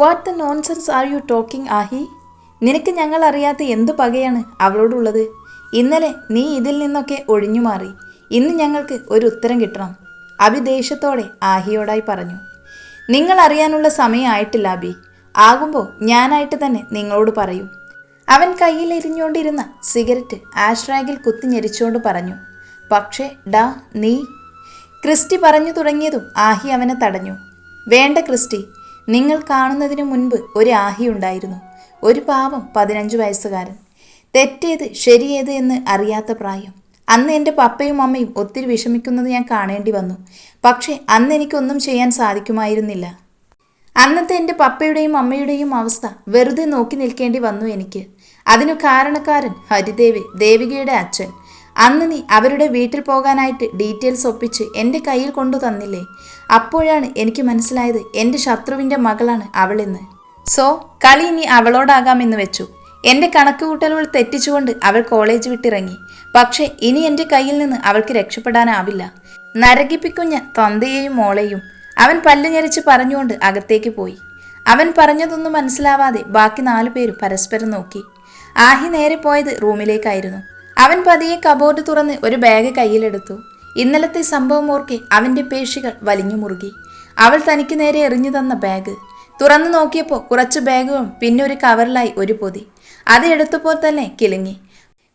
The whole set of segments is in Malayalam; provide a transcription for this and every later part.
What the nonsense are you talking ആഹി നിനക്ക് ഞങ്ങൾ അറിയാത്ത എന്ത് പകയാണ് അവളോടുള്ളത്? ഇന്നലെ നീ ഇതിൽ നിന്നൊക്കെ ഒഴിഞ്ഞു മാറി. ഇന്ന് ഞങ്ങൾക്ക് ഒരു ഉത്തരം കിട്ടണം. അബി ദേഷ്യത്തോടെ ആഹിയോടായി പറഞ്ഞു. നിങ്ങൾ അറിയാനുള്ള സമയമായിട്ടില്ല അബി. ആകുമ്പോൾ ഞാനായിട്ട് തന്നെ നിങ്ങളോട് പറയും. അവൻ കയ്യിൽ എരിഞ്ഞുകൊണ്ടിരുന്ന സിഗരറ്റ് ആഷ്റാഗിൽ കുത്തി ഞെരിച്ചുകൊണ്ട് പറഞ്ഞു. പക്ഷേ ഡാ നീ? ക്രിസ്റ്റി പറഞ്ഞു തുടങ്ങിയതും ആഹി അവനെ തടഞ്ഞു. വേണ്ട ക്രിസ്റ്റി നിങ്ങൾ കാണുന്നതിന് മുൻപ് ഒരു ആഹി ഉണ്ടായിരുന്നു. ഒരു പാവം പതിനഞ്ച് വയസ്സുകാരൻ. തെറ്റേത് ശരിയേത് എന്ന് അറിയാത്ത പ്രായം. അന്ന് എന്റെ പപ്പയും അമ്മയും ഒത്തിരി വിഷമിക്കുന്നത് ഞാൻ കാണേണ്ടി വന്നു. പക്ഷേ അന്ന് എനിക്കൊന്നും ചെയ്യാൻ സാധിക്കുമായിരുന്നില്ല. അന്നത്തെ എന്റെ പപ്പയുടെയും അമ്മയുടെയും അവസ്ഥ വെറുതെ നോക്കി നിൽക്കേണ്ടി വന്നു എനിക്ക്. അതിനു കാരണക്കാരൻ ഹരിദേവി ദേവികയുടെ അച്ഛൻ. അന്ന് നീ അവരുടെ വീട്ടിൽ പോകാനായിട്ട് ഡീറ്റെയിൽസ് ഒപ്പിച്ച് എന്റെ കയ്യിൽ കൊണ്ടു തന്നില്ലേ? അപ്പോഴാണ് എനിക്ക് മനസ്സിലായത് എന്റെ ശത്രുവിന്റെ മകളാണ് അവളെന്ന്. സോ കളി ഇനി അവളോടാകാമെന്ന് വെച്ചു. എന്റെ കണക്കുകൂട്ടലുകൾ തെറ്റിച്ചുകൊണ്ട് അവൾ കോളേജ് വിട്ടിറങ്ങി. പക്ഷേ ഇനി എന്റെ കയ്യിൽ നിന്ന് അവൾക്ക് രക്ഷപ്പെടാനാവില്ല. നരകിപ്പിക്കുഞ്ഞ തന്തയെയും മോളെയും അവൻ പല്ലു ഞെരിച്ച് പറഞ്ഞുകൊണ്ട് അകത്തേക്ക് പോയി. അവൻ പറഞ്ഞതൊന്നും മനസ്സിലാവാതെ ബാക്കി നാലു പേരും പരസ്പരം നോക്കി. ആഹി നേരെ പോയത് റൂമിലേക്കായിരുന്നു. അവൻ പതിയെ കബോർഡ് തുറന്ന് ഒരു ബാഗ് കയ്യിലെടുത്തു. ഇന്നലത്തെ സംഭവം ഓർക്കെ അവന്റെ പേശികൾ വലിഞ്ഞു മുറുകി. അവൾ തനിക്ക് നേരെ എറിഞ്ഞു തന്ന ബാഗ്. തുറന്നു നോക്കിയപ്പോൾ കുറച്ച് ബാഗുകളും പിന്നെ ഒരു കവറിലായി ഒരു പൊതി. അത് എടുത്തപ്പോൾ തന്നെ കിലുങ്ങി.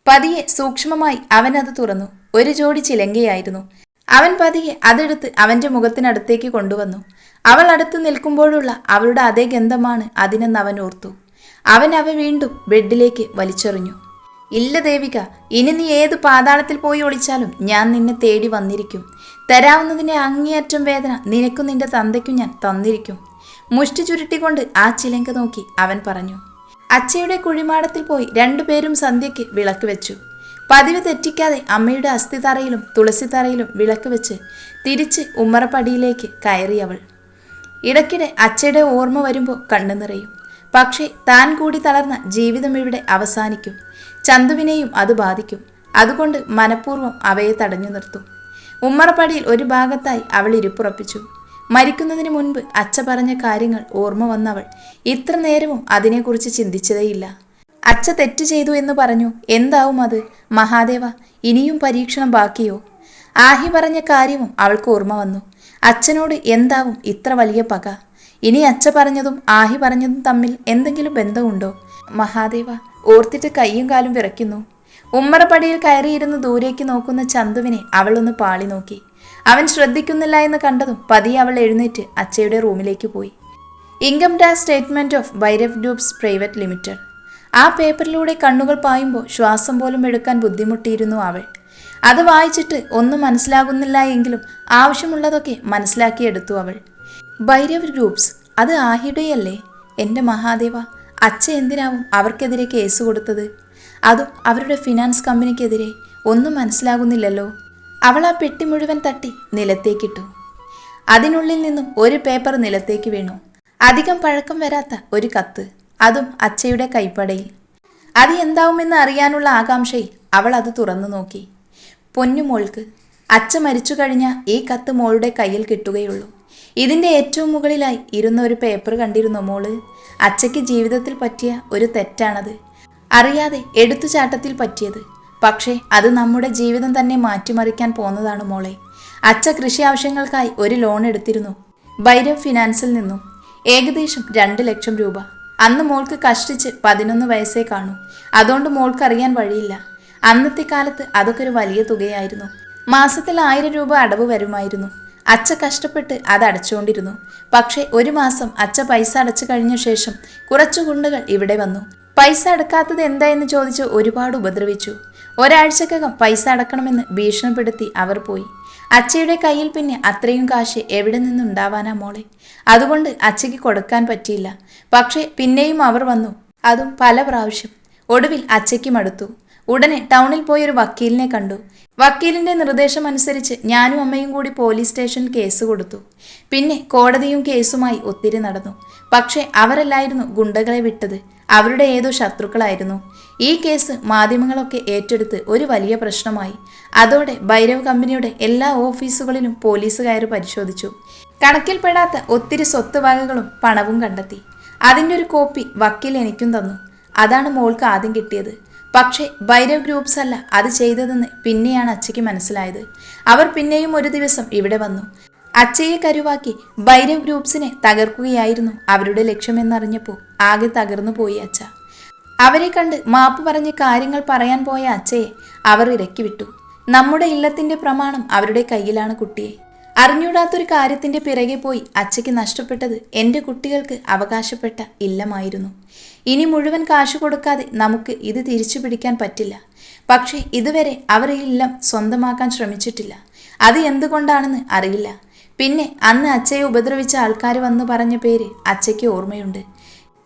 പതിയെ സൂക്ഷ്മമായി അവൻ അത് തുറന്നു. ഒരു ജോഡി ചിലങ്കയായിരുന്നു. അവൻ പതിയെ അതെടുത്ത് അവന്റെ മുഖത്തിനടുത്തേക്ക് കൊണ്ടുവന്നു. അവൾ അടുത്ത് നിൽക്കുമ്പോഴുള്ള അവളുടെ അതേ ഗന്ധമാണ് അതിനെന്ന് അവൻ ഓർത്തു. അവൻ അവ വീണ്ടും ബെഡിലേക്ക് വലിച്ചെറിഞ്ഞു. ഇല്ല ദേവിക ഇനി നീ ഏത് പാതാളത്തിൽ പോയി ഒളിച്ചാലും ഞാൻ നിന്നെ തേടി വന്നിരിക്കും. തരാവുന്നതിന്റെ അങ്ങേയറ്റം വേദന നിനക്കും നിന്റെ തന്തയ്ക്കും ഞാൻ തന്നിരിക്കും. മുഷ്ടി ചുരുട്ടിക്കൊണ്ട് ആ ചിലങ്ക നോക്കി അവൻ പറഞ്ഞു അച്ഛയുടെ കുഴിമാടത്തിൽ പോയി രണ്ടുപേരും സന്ധ്യയ്ക്ക് വിളക്ക് വെച്ചു. പതിവ് തെറ്റിക്കാതെ അമ്മയുടെ അസ്ഥിതറയിലും തുളസിത്തറയിലും വിളക്ക് വെച്ച് തിരിച്ച് ഉമ്മറപ്പടിയിലേക്ക് കയറി അവൾ. ഇടയ്ക്കിടെ അച്ചയുടെ ഓർമ്മ വരുമ്പോൾ കണ്ണു നിറയും. പക്ഷേ താൻ കൂടി തളർന്ന ജീവിതം ഇവിടെ അവസാനിക്കും. ചന്തുവിനെയും അത് ബാധിക്കും. അതുകൊണ്ട് മനഃപൂർവം അവയെ തടഞ്ഞു നിർത്തും. ഉമ്മറപ്പടിയിൽ ഒരു ഭാഗത്തായി അവൾ ഇരിപ്പുറപ്പിച്ചു. മരിക്കുന്നതിന് മുൻപ് അച്ഛ പറഞ്ഞ കാര്യങ്ങൾ ഓർമ്മ വന്നവൾ ഇത്ര നേരവും അതിനെക്കുറിച്ച് ചിന്തിച്ചതേയില്ല. അച്ഛ തെറ്റ് ചെയ്തു എന്ന് പറഞ്ഞു. എന്താവും അത്? മഹാദേവ ഇനിയും പരീക്ഷണം ബാക്കിയോ? ആഹി പറഞ്ഞ കാര്യവും അവൾക്ക് ഓർമ്മ വന്നു. അച്ഛനോട് എന്താവും ഇത്ര വലിയ പക? ഇനി അച്ഛ പറഞ്ഞതും ആഹി പറഞ്ഞതും തമ്മിൽ എന്തെങ്കിലും ബന്ധമുണ്ടോ? മഹാദേവ ഓർത്തിട്ട് കൈയും കാലും വിറയ്ക്കുന്നു. ഉമ്മറപ്പടിയിൽ കയറിയിരുന്ന് ദൂരേക്ക് നോക്കുന്ന ചന്തുവിനെ അവളൊന്ന് പാളി നോക്കി. അവൻ ശ്രദ്ധിക്കുന്നില്ല എന്ന് കണ്ടതും പതിയെ അവൾ എഴുന്നേറ്റ് അച്ഛയുടെ റൂമിലേക്ക് പോയി. ഇൻകം ടാക്സ് സ്റ്റേറ്റ്മെന്റ് ഓഫ് ബൈരഫ് ഗ്രൂപ്പ്സ് പ്രൈവറ്റ് ലിമിറ്റഡ്. ആ പേപ്പറിലൂടെ കണ്ണുകൾ പായുമ്പോൾ ശ്വാസം പോലും എടുക്കാൻ ബുദ്ധിമുട്ടിയിരുന്നു അവൾ. അത് വായിച്ചിട്ട് ഒന്നും മനസ്സിലാകുന്നില്ല എങ്കിലും ആവശ്യമുള്ളതൊക്കെ മനസ്സിലാക്കിയെടുത്തു അവൾ. ഭൈരവ് ഗ്രൂപ്സ് അത് ആഹിഡയല്ലേ? എന്റെ മഹാദേവ അച്ഛ എന്തിനാവും അവർക്കെതിരെ കേസ് കൊടുത്തത്? അതും അവരുടെ ഫിനാൻസ് കമ്പനിക്കെതിരെ ഒന്നും മനസ്സിലാകുന്നില്ലല്ലോ. അവൾ ആ പെട്ടി മുഴുവൻ തട്ടി നിലത്തേക്കിട്ടു അതിനുള്ളിൽ നിന്നും ഒരു പേപ്പർ നിലത്തേക്ക് വീണു. അധികം പഴക്കം വരാത്ത ഒരു കത്ത്. അതും അച്ഛയുടെ കൈപ്പടയിൽ. അത് എന്താവുമെന്ന് അറിയാനുള്ള ആകാംക്ഷയിൽ അവൾ അത് തുറന്നു നോക്കി. പൊന്നുമോൾക്ക് അച്ഛ മരിച്ചു കഴിഞ്ഞ ഈ കത്ത് മോളുടെ കയ്യിൽ കിട്ടുകയുള്ളൂ. ഇതിന്റെ ഏറ്റവും മുകളിലായി ഇരുന്ന ഒരു പേപ്പർ കണ്ടിരുന്നു മോൾ? അച്ചയ്ക്ക് ജീവിതത്തിൽ പറ്റിയ ഒരു തെറ്റാണത്. അറിയാതെ എടുത്തുചാട്ടത്തിൽ പറ്റിയത്. പക്ഷേ അത് നമ്മുടെ ജീവിതം തന്നെ മാറ്റിമറിക്കാൻ പോന്നതാണ് മോളെ. അച്ഛ കൃഷി ആവശ്യങ്ങൾക്കായി ഒരു ലോൺ എടുത്തിരുന്നു. ഭൈരവ് ഫിനാൻസിൽ നിന്നും. ഏകദേശം രണ്ട് ലക്ഷം രൂപ. അന്ന് മോൾക്ക് കഷ്ടിച്ച് പതിനൊന്ന് വയസ്സേ കാണൂ. അതുകൊണ്ട് മോൾക്ക് അറിയാൻ വഴിയില്ല. അന്നത്തെ കാലത്ത് അതൊക്കെ ഒരു വലിയ തുകയായിരുന്നു. മാസത്തിൽ ആയിരം രൂപ അടവ് വരുമായിരുന്നു. അച്ഛ കഷ്ടപ്പെട്ട് അത് അടച്ചുകൊണ്ടിരുന്നു. പക്ഷേ ഒരു മാസം അച്ഛ പൈസ അടച്ചു കഴിഞ്ഞ ശേഷം കുറച്ചു ഗുണ്ടുകൾ ഇവിടെ വന്നു. പൈസ അടക്കാത്തത് എന്താ എന്ന് ചോദിച്ച് ഒരുപാട് ഉപദ്രവിച്ചു. ഒരാഴ്ചക്കകം പൈസ അടക്കണമെന്ന് ഭീഷണിപ്പെടുത്തി അവർ പോയി. അച്ഛയുടെ കയ്യിൽ പിന്നെ അത്രയും കാശ് എവിടെ നിന്നുണ്ടാവാനാ മോളെ? അതുകൊണ്ട് അച്ഛയ്ക്ക് കൊടുക്കാൻ പറ്റിയില്ല. പക്ഷേ പിന്നെയും അവർ വന്നു. അതും പല പ്രാവശ്യം. ഒടുവിൽ അച്ഛയ്ക്ക് മടുത്തു ഉടനെ ടൗണിൽ പോയി ഒരു വക്കീലിനെ കണ്ടു. വക്കീലിന്റെ നിർദ്ദേശം അനുസരിച്ച് ഞാനും അമ്മയും കൂടി പോലീസ് സ്റ്റേഷനിൽ കേസ് കൊടുത്തു. പിന്നെ കോടതിയും കേസുമായി ഒത്തിരി നടന്നു. പക്ഷേ അവരല്ലായിരുന്നു ഗുണ്ടകളെ വിട്ടത്. അവരുടെ ഏതോ ശത്രുക്കളായിരുന്നു. ഈ കേസ് മാധ്യമങ്ങളൊക്കെ ഏറ്റെടുത്ത് ഒരു വലിയ പ്രശ്നമായി. അതോടെ ഭൈരവ് കമ്പനിയുടെ എല്ലാ ഓഫീസുകളിലും പോലീസുകാർ പരിശോധിച്ചു. കണക്കിൽപ്പെടാത്ത ഒത്തിരി സ്വത്ത് വകകളും പണവും കണ്ടെത്തി. അതിന്റെ ഒരു കോപ്പി വക്കീൽ എനിക്കും തന്നു. അതാണ് മോൾക്ക് ആദ്യം കിട്ടിയത്. പക്ഷേ ഭൈരവ് ഗ്രൂപ്പ്സ് അല്ല അത് ചെയ്തതെന്ന് പിന്നെയാണ് അച്ചയ്ക്ക് മനസ്സിലായത്. അവർ പിന്നെയും ഒരു ദിവസം ഇവിടെ വന്നു. അച്ചയെ കരുവാക്കി ഭൈരവ് ഗ്രൂപ്പ്സിനെ തകർക്കുകയായിരുന്നു അവരുടെ ലക്ഷ്യമെന്നറിഞ്ഞപ്പോൾ ആകെ തകർന്നു പോയി അച്ച അവരെ കണ്ട് മാപ്പ് പറഞ്ഞ് കാര്യങ്ങൾ പറയാൻ പോയ അച്ചയെ അവർ ഇറക്കി വിട്ടു നമ്മുടെ ഇല്ലത്തിന്റെ പ്രമാണം അവരുടെ കയ്യിലാണ് കുട്ടിയെ. അറിഞ്ഞൂടാത്തൊരു കാര്യത്തിന്റെ പിറകെ പോയി അച്ഛയ്ക്ക് നഷ്ടപ്പെട്ടത് എന്റെ കുട്ടികൾക്ക് അവകാശപ്പെട്ട ഇല്ലമായിരുന്നു. ഇനി മുഴുവൻ കാശ് കൊടുക്കാതെ നമുക്ക് ഇത് തിരിച്ചു പിടിക്കാൻ പറ്റില്ല. പക്ഷേ ഇതുവരെ അവർ ഇല്ലം സ്വന്തമാക്കാൻ ശ്രമിച്ചിട്ടില്ല. അത് എന്തുകൊണ്ടാണെന്ന് അറിയില്ല. പിന്നെ അന്ന് അച്ഛയെ ഉപദ്രവിച്ച ആൾക്കാർ വന്ന് പറഞ്ഞ പേര് അച്ഛയ്ക്ക് ഓർമ്മയുണ്ട്.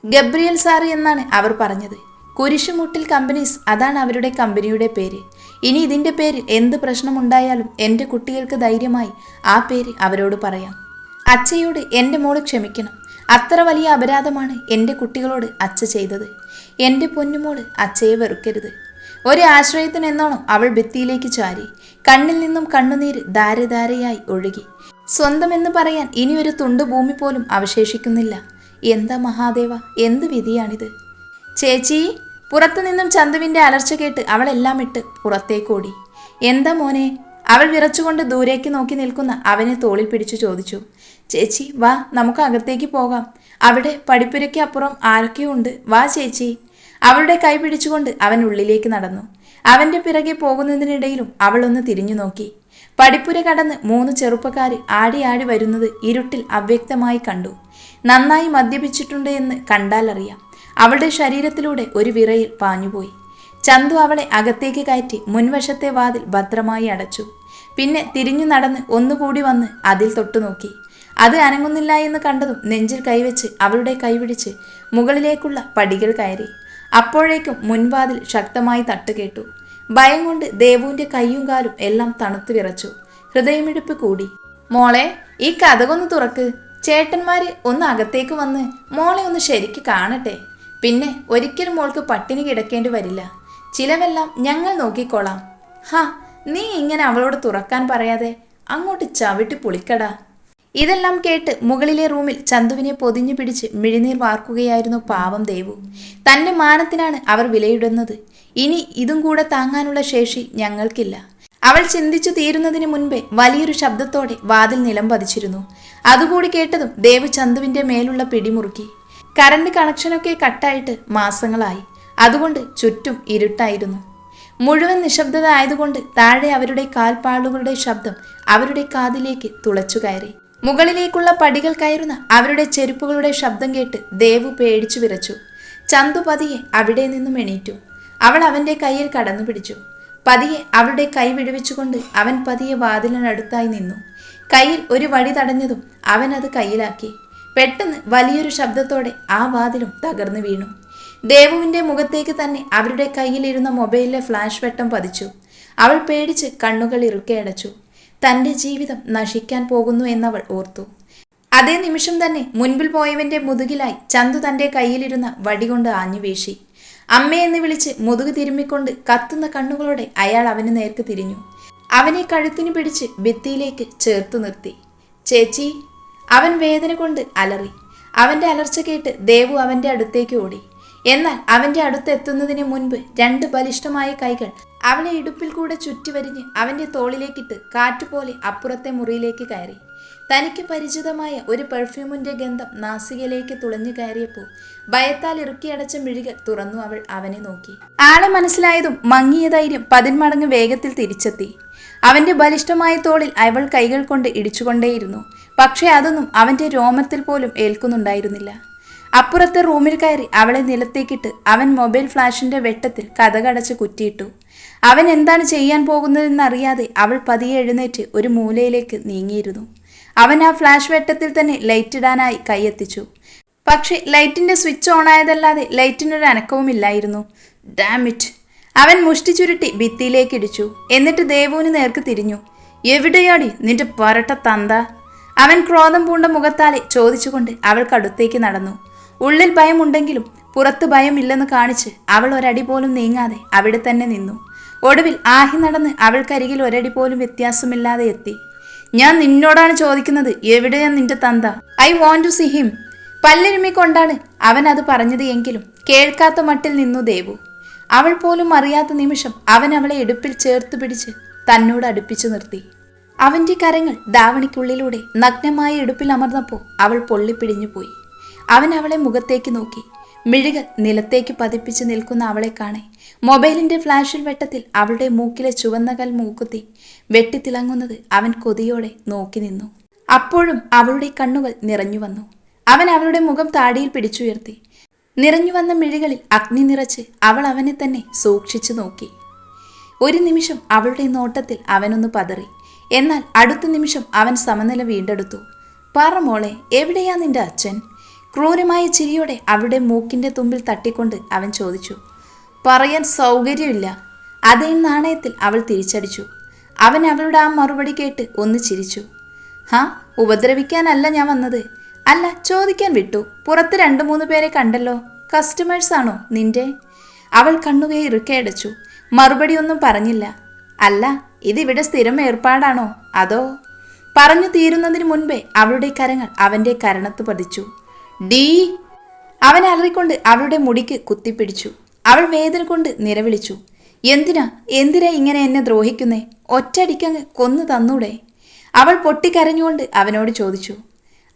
ഗബ്രിയൽ സാറ് എന്നാണ് അവർ പറഞ്ഞത്. കുരിശുമുട്ടിൽ കമ്പനീസ് അതാണ് അവരുടെ കമ്പനിയുടെ പേര്. ഇനി ഇതിന്റെ പേരിൽ എന്ത് പ്രശ്നമുണ്ടായാലും എന്റെ കുട്ടികൾക്ക് ധൈര്യമായി ആ പേര് അവരോട് പറയാം. അച്ഛയോട് എന്റെ മോൾ ക്ഷമിക്കണം. അത്ര വലിയ അപരാധമാണ് എന്റെ കുട്ടികളോട് അച്ഛ ചെയ്തത്. എന്റെ പൊന്നുമോൾ അച്ഛയെ വെറുക്കരുത്. ഒരു ആശ്രയത്തിനെന്നോണം അവൾ ഭിത്തിയിലേക്ക് ചാരി കണ്ണിൽ നിന്നും കണ്ണുനീര് ധാരധാരയായി ഒഴുകി. സ്വന്തമെന്ന് പറയാൻ ഇനി ഒരു തുണ്ട് ഭൂമി പോലും അവശേഷിക്കുന്നില്ല. എന്താ മഹാദേവ? എന്ത് വിധിയാണിത്? ചേച്ചി പുറത്തു ചന്തുവിന്റെ അലർച്ച കേട്ട് അവളെല്ലാം ഇട്ട് പുറത്തേക്കോടി. എന്താ മോനെ? അവൾ വിറച്ചുകൊണ്ട് ദൂരേക്ക് നോക്കി നിൽക്കുന്ന അവനെ തോളിൽ പിടിച്ചു ചോദിച്ചു. ചേച്ചി വാ നമുക്ക് അകത്തേക്ക് പോകാം. അവിടെ പടിപ്പുരയ്ക്ക് അപ്പുറം ആരൊക്കെയോ ഉണ്ട് വാ ചേച്ചി. അവളുടെ കൈ പിടിച്ചുകൊണ്ട് അവൻ ഉള്ളിലേക്ക് നടന്നു. അവന്റെ പിറകെ പോകുന്നതിനിടയിലും അവളൊന്ന് തിരിഞ്ഞു നോക്കി. പടിപ്പുര കടന്ന് മൂന്ന് ചെറുപ്പക്കാർ ആടി ആടി വരുന്നത് ഇരുട്ടിൽ അവ്യക്തമായി കണ്ടു. നന്നായി മദ്യപിച്ചിട്ടുണ്ട് എന്ന് കണ്ടാലറിയാം അവളുടെ ശരീരത്തിലൂടെ ഒരു വിറയിൽ പാഞ്ഞുപോയി. ചന്തു അവളെ അകത്തേക്ക് കയറ്റി മുൻവശത്തെ വാതിൽ ഭദ്രമായി അടച്ചു. പിന്നെ തിരിഞ്ഞു നടന്ന് ഒന്നുകൂടി വന്ന് അതിൽ തൊട്ടുനോക്കി അത് അനങ്ങുന്നില്ല എന്ന് കണ്ടതും നെഞ്ചിൽ കൈവച്ച് അവളുടെ കൈപിടിച്ച് മുകളിലേക്കുള്ള പടികൾ കയറി. അപ്പോഴേക്കും മുൻവാതിൽ ശക്തമായി തട്ടുകേട്ടു ഭയം കൊണ്ട് ദേവുവിന്റെ കൈയും കാലും എല്ലാം തണുത്തു വിറച്ചു. ഹൃദയമിടിപ്പ് കൂടി. മോളെ ഈ കഥകൊന്ന് തുറക്ക്. ചേട്ടന്മാര് ഒന്ന് അകത്തേക്ക് വന്ന് മോളെ ഒന്ന് ശരിക്ക് കാണട്ടെ. പിന്നെ ഒരിക്കലും മോൾക്ക് പട്ടിണി കിടക്കേണ്ടി വരില്ല. ചിലവെല്ലാം ഞങ്ങൾ നോക്കിക്കോളാം. ഹാ നീ ഇങ്ങനെ അവളോട് തുറക്കാൻ പറയാതെ അങ്ങോട്ട് ചവിട്ടി പുളിക്കടാ. ഇതെല്ലാം കേട്ട് മുകളിലെ റൂമിൽ ചന്തുവിനെ പൊതിഞ്ഞു പിടിച്ച് മിഴിനീർ വാർക്കുകയായിരുന്നു പാവം ദേവു. തന്റെ മാനത്തിനാണ് അവർ വിലയിടുന്നത്. ഇനി ഇതും കൂടെ താങ്ങാനുള്ള ശേഷി ഞങ്ങൾക്കില്ല. അവൾ ചിന്തിച്ചു തീരുന്നതിന് മുൻപേ വലിയൊരു ശബ്ദത്തോടെ വാതിൽ നിലം പതിച്ചിരുന്നു. അതുകൂടി കേട്ടതും ദേവ് ചന്തുവിന്റെ മേലുള്ള പിടിമുറുക്കി. കറണ്ട് കണക്ഷനൊക്കെ കട്ടായിട്ട് മാസങ്ങളായി. അതുകൊണ്ട് ചുറ്റും ഇരുട്ടായിരുന്നു. മുഴുവൻ നിശബ്ദത ആയതുകൊണ്ട് താഴെ അവരുടെ കാൽപ്പാടുകളുടെ ശബ്ദം അവരുടെ കാതിലേക്ക് തുളച്ചു കയറി. മുകളിലേക്കുള്ള പടികൾ കയറുന്ന അവരുടെ ചെരുപ്പുകളുടെ ശബ്ദം കേട്ട് ദേവു പേടിച്ചു വിറച്ചു. ചന്തു പതിയെ അവിടെ നിന്നും എണീറ്റു. അവൾ അവന്റെ കയ്യിൽ കടന്നു പിടിച്ചു. പതിയെ അവളുടെ കൈ വിടുവിച്ചുകൊണ്ട് അവൻ പതിയെ വാതിലിനടുത്തായി നിന്നു. കയ്യിൽ ഒരു വടി തടഞ്ഞതും അവൻ അത് കയ്യിലാക്കി. പെട്ടെന്ന് വലിയൊരു ശബ്ദത്തോടെ ആ വാതിലും തകർന്നു വീണു. ദേവുവിന്റെ മുഖത്തേക്ക് തന്നെ അവരുടെ കയ്യിലിരുന്ന മൊബൈലിലെ ഫ്ലാഷ് വെട്ടം പതിച്ചു. അവൾ പേടിച്ച് കണ്ണുകൾ ഇറുക്കെ അടച്ചു. തന്റെ ജീവിതം നശിക്കാൻ പോകുന്നു എന്നവൾ ഓർത്തു. അതേ നിമിഷം തന്നെ മുൻപിൽ പോയവന്റെ മുതുകിലായി ചന്തു തന്റെ കയ്യിലിരുന്ന വടികൊണ്ട് ആഞ്ഞു വീശി. അമ്മയെന്ന് വിളിച്ച് മുതുക് തിരുമ്മിക്കൊണ്ട് കത്തുന്ന കണ്ണുകളോടെ അയാൾ അവന് നേർക്ക് തിരിഞ്ഞു. അവനെ കഴുത്തിന് പിടിച്ച് ഭിത്തിയിലേക്ക് ചേർത്തു നിർത്തി. ചേച്ചി അവൻ വേദന കൊണ്ട് അലറി. അവന്റെ അലർച്ച കേട്ട് ദേവു അവന്റെ അടുത്തേക്ക് ഓടി. എന്നാൽ അവന്റെ അടുത്തെത്തുന്നതിന് മുൻപ് രണ്ട് ബലിഷ്ഠമായ കൈകൾ അവനെ ഇടുപ്പിൽ കൂടെ ചുറ്റിവരിഞ്ഞ് അവന്റെ തോളിലേക്കിട്ട് കാറ്റുപോലെ അപ്പുറത്തെ മുറിയിലേക്ക് കയറി. തനിക്ക് പരിചിതമായ ഒരു പെർഫ്യൂമിന്റെ ഗന്ധം നാസികയിലേക്ക് തുളഞ്ഞു കയറിയപ്പോൾ ഭയത്താൽ ഇറുക്കിയടച്ച മിഴികൾ തുറന്നു അവൾ അവനെ നോക്കി. ആളെ മനസ്സിലായതും മങ്ങിയ ധൈര്യം പതിന്മടങ്ങ് വേഗത്തിൽ തിരിച്ചെത്തി. അവന്റെ ബലിഷ്ഠമായ തോളിൽ അവൾ കൈകൾ കൊണ്ട് ഇടിച്ചുകൊണ്ടേയിരുന്നു. പക്ഷേ അതൊന്നും അവന്റെ രോമത്തിൽ പോലും ഏൽക്കുന്നുണ്ടായിരുന്നില്ല. അപ്പുറത്തെ റൂമിൽ കയറി അവളെ നിലത്തേക്കിട്ട് അവൻ മൊബൈൽ ഫ്ലാഷിന്റെ വെട്ടത്തിൽ കഥകടച്ച് കുറ്റിയിട്ടു. അവൻ എന്താണ് ചെയ്യാൻ പോകുന്നതെന്നറിയാതെ അവൾ പതിയെ എഴുന്നേറ്റ് ഒരു മൂലയിലേക്ക് നീങ്ങിയിരുന്നു. അവൻ ആ ഫ്ലാഷ് വെട്ടത്തിൽ തന്നെ ലൈറ്റ് ഇടാനായി കൈയെത്തിച്ചു. പക്ഷേ ലൈറ്റിന്റെ സ്വിച്ച് ഓൺ ആയതല്ലാതെ ലൈറ്റിനൊരു അനക്കവുമില്ലായിരുന്നു ഡാമിറ്റ് അവൻ മുഷ്ടി ചുരുട്ടി ഭിത്തിയിലേക്ക് ഇടിച്ചു. എന്നിട്ട് ദേവുവിന് നേർക്ക് തിരിഞ്ഞു. എവിടെയാടി നിന്റെ പരട്ട തന്ത? അവൻ ക്രോധം പൂണ്ട മുഖത്താലെ ചോദിച്ചുകൊണ്ട് അവൾക്കടുത്തേക്ക് നടന്നു. ഉള്ളിൽ ഭയമുണ്ടെങ്കിലും പുറത്ത് ഭയമില്ലെന്ന് കാണിച്ച് അവൾ ഒരടി പോലും നീങ്ങാതെ അവിടെ തന്നെ നിന്നു. ഒടുവിൽ ആഹി നടന്ന് അവൾക്കരികിൽ ഒരടി പോലും വ്യത്യാസമില്ലാതെ എത്തി. ഞാൻ നിന്നോടാണ് ചോദിക്കുന്നത് എവിടെയാ നിന്റെ തന്ത? I want to see him പല്ലിരുമ്മിക്കൊണ്ടാണ് അവൻ അത് പറഞ്ഞത് എങ്കിലും കേൾക്കാത്ത മട്ടിൽ നിന്നു ദേവു. അവൾ പോലും അറിയാത്ത നിമിഷം അവൻ അവളെ എടുപ്പിൽ ചേർത്ത് പിടിച്ച് തന്നോട് അടുപ്പിച്ചു നിർത്തി. അവന്റെ കരങ്ങൾ ദാവണിക്കുള്ളിലൂടെ നഗ്നമായ എടുപ്പിൽ അമർന്നപ്പോൾ അവൾ പൊള്ളിപ്പിടിഞ്ഞു പോയി അവൻ അവളെ മുഖത്തേക്ക് നോക്കി. മിഴികൾ നിലത്തേക്ക് പതിപ്പിച്ച് നിൽക്കുന്ന അവളെ കാണെ. മൊബൈലിന്റെ ഫ്ലാഷിൽ വെട്ടത്തിൽ അവളുടെ മൂക്കിലെ ചുവന്ന കൽ മൂക്കുത്തി വെട്ടിത്തിളങ്ങുന്നത് അവൻ കൊതിയോടെ നോക്കി നിന്നു. അപ്പോഴും അവളുടെ കണ്ണുകൾ നിറഞ്ഞു വന്നു. അവൻ അവളുടെ മുഖം താടിയിൽ പിടിച്ചുയർത്തി. നിറഞ്ഞു വന്ന മിഴികളിൽ അഗ്നി നിറച്ച് അവൾ അവനെ തന്നെ സൂക്ഷിച്ചു നോക്കി. ഒരു നിമിഷം അവളുടെ നോട്ടത്തിൽ അവനൊന്ന് പതറി. എന്നാൽ അടുത്ത നിമിഷം അവൻ സമനില വീണ്ടെടുത്തു. പറ മോളെ എവിടെയാ നിന്റെ അച്ഛൻ? ക്രൂരമായ ചിരിയോടെ അവളുടെ മൂക്കിന്റെ തുമ്പിൽ തട്ടിക്കൊണ്ട് അവൻ ചോദിച്ചു പറയാൻ സൗകര്യമില്ല. അതേ നാണയത്തിൽ അവൾ തിരിച്ചടിച്ചു. അവൻ അവളുടെ ആ മറുപടി കേട്ട് ഒന്ന് ചിരിച്ചു. ഹാ ഉപദ്രവിക്കാനല്ല ഞാൻ വന്നത്. അല്ല ചോദിക്കാൻ വിട്ടു. പുറത്ത് രണ്ട് മൂന്ന് പേരെ കണ്ടല്ലോ. കസ്റ്റമേഴ്സ് ആണോ നിന്റെ? അവൾ കണ്ണുകയെ ഇറുക്കയടച്ചു മറുപടി ഒന്നും പറഞ്ഞില്ല. അല്ല ഇതിവിടെ സ്ഥിരം ഏർപ്പാടാണോ? അതോ? പറഞ്ഞു തീരുന്നതിന് മുൻപേ അവളുടെ കരങ്ങൾ അവന്റെ കരണത്ത് പതിച്ചു. ഡീ. അവൻ അലറിക്കൊണ്ട് അവളുടെ മുടിക്ക് കുത്തിപ്പിടിച്ചു. അവൾ വേദന കൊണ്ട് നിലവിളിച്ചു എന്തിനാ? എന്തിനാ ഇങ്ങനെ എന്നെ ദ്രോഹിക്കുന്നേ? ഒറ്റയടിക്കങ്ങ് കൊന്നു തന്നൂടെ? അവൾ പൊട്ടിക്കരഞ്ഞുകൊണ്ട് അവനോട് ചോദിച്ചു.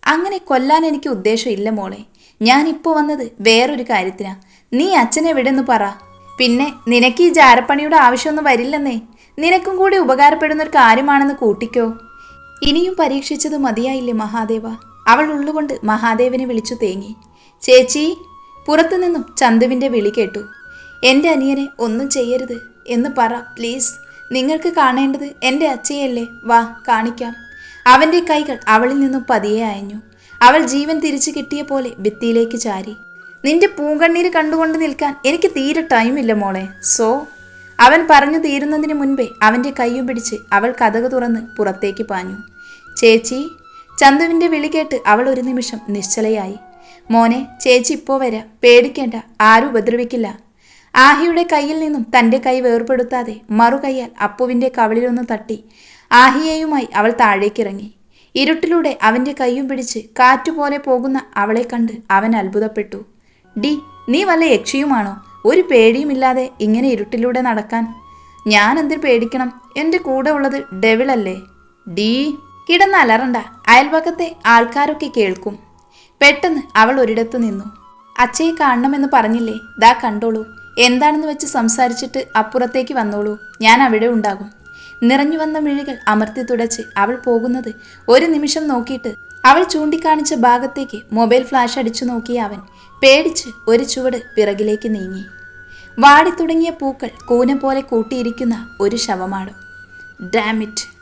അങ്ങനെ കൊല്ലാൻ എനിക്ക് ഉദ്ദേശമില്ല മോളെ. ഞാനിപ്പോൾ വന്നത് വേറൊരു കാര്യത്തിനാ. നീ അച്ഛനെ വിടെന്ന് പറ. പിന്നെ നിനക്ക് ഈ ജാരപ്പണിയുടെ ആവശ്യമൊന്നും വരില്ലെന്നേ. നിനക്കും കൂടി ഉപകാരപ്പെടുന്ന ഒരു കാര്യമാണെന്ന് കൂട്ടിക്കോ. ഇനിയും പരീക്ഷിച്ചത് മതിയായില്ലേ മഹാദേവ? അവൾ ഉള്ളുകൊണ്ട് മഹാദേവനെ വിളിച്ചു തേങ്ങി. ചേച്ചി പുറത്തുനിന്നും ചന്തുവിന്റെ വിളി കേട്ടു. എന്റെ അനിയനെ ഒന്നും ചെയ്യരുത് എന്ന് പറ പ്ലീസ്. നിങ്ങൾക്ക് കാണേണ്ടത് എന്റെ അച്ഛയല്ലേ? വാ കാണിക്കാം. അവന്റെ കൈകൾ അവളിൽ നിന്നും പതിയെ അയഞ്ഞു. അവൾ ജീവൻ തിരിച്ചു കിട്ടിയ പോലെ ഭിത്തിയിലേക്ക് ചാരി. നിന്റെ പൂങ്കണ്ണീര് കണ്ടുകൊണ്ട് നിൽക്കാൻ എനിക്ക് തീരെ ടൈമില്ല മോളെ. സോ? അവൻ പറഞ്ഞു തീരുന്നതിന് മുൻപേ അവന്റെ കൈയും പിടിച്ച് അവൾ കഥക് തുറന്ന് പുറത്തേക്ക് പാഞ്ഞു. ചേച്ചി ചന്തുവിന്റെ വിളി കേട്ട് അവൾ ഒരു നിമിഷം നിശ്ചലയായി. മോനെ ചേച്ചി ഇപ്പോ വരാം. പേടിക്കേണ്ട. ആരും ഉപദ്രവിക്കില്ല. ആഹിയുടെ കയ്യിൽ നിന്നും തന്റെ കൈ വേർപെടുത്താതെ മറുകൈയാൽ അപ്പുവിന്റെ കവളിലൊന്ന് തട്ടി ആഹിയെയുമായി അവൾ താഴേക്കിറങ്ങി. ഇരുട്ടിലൂടെ അവന്റെ കൈയും പിടിച്ച് കാറ്റുപോലെ പോകുന്ന അവളെ കണ്ട് അവൻ അത്ഭുതപ്പെട്ടു. ഡി നീ വല്ല യക്ഷിയുമാണോ? ഒരു പേടിയുമില്ലാതെ ഇങ്ങനെ ഇരുട്ടിലൂടെ നടക്കാൻ. ഞാൻ എന്തിന് പേടിക്കണം? എന്റെ കൂടെ ഉള്ളത് ഡെവിളല്ലേ. ഡീ കിടന്ന് അലറണ്ട. അയൽപക്കത്തെ ആൾക്കാരൊക്കെ കേൾക്കും. പെട്ടെന്ന് അവൾ ഒരിടത്ത് നിന്നു. അച്ഛയെ കാണണമെന്ന് പറഞ്ഞില്ലേ? ദാ കണ്ടോളൂ. എന്താണെന്ന് വെച്ച് സംസാരിച്ചിട്ട് അപ്പുറത്തേക്ക് വന്നോളൂ. ഞാൻ അവിടെ ഉണ്ടാകും. നിറഞ്ഞു വന്ന മിഴികൾ അമർത്തി തുടച്ച് അവൾ പോകുന്നത് ഒരു നിമിഷം നോക്കിയിട്ട് അവൾ ചൂണ്ടിക്കാണിച്ച ഭാഗത്തേക്ക് മൊബൈൽ ഫ്ലാഷ് അടിച്ചു നോക്കിയ അവൻ പേടിച്ച് ഒരു ചുവട് പിറകിലേക്ക് നീങ്ങി. വാടിത്തുടങ്ങിയ പൂക്കൾ കൂന പോലെ കൂട്ടിയിരിക്കുന്ന ഒരു ശവമാടും. ഡാമിറ്റ്.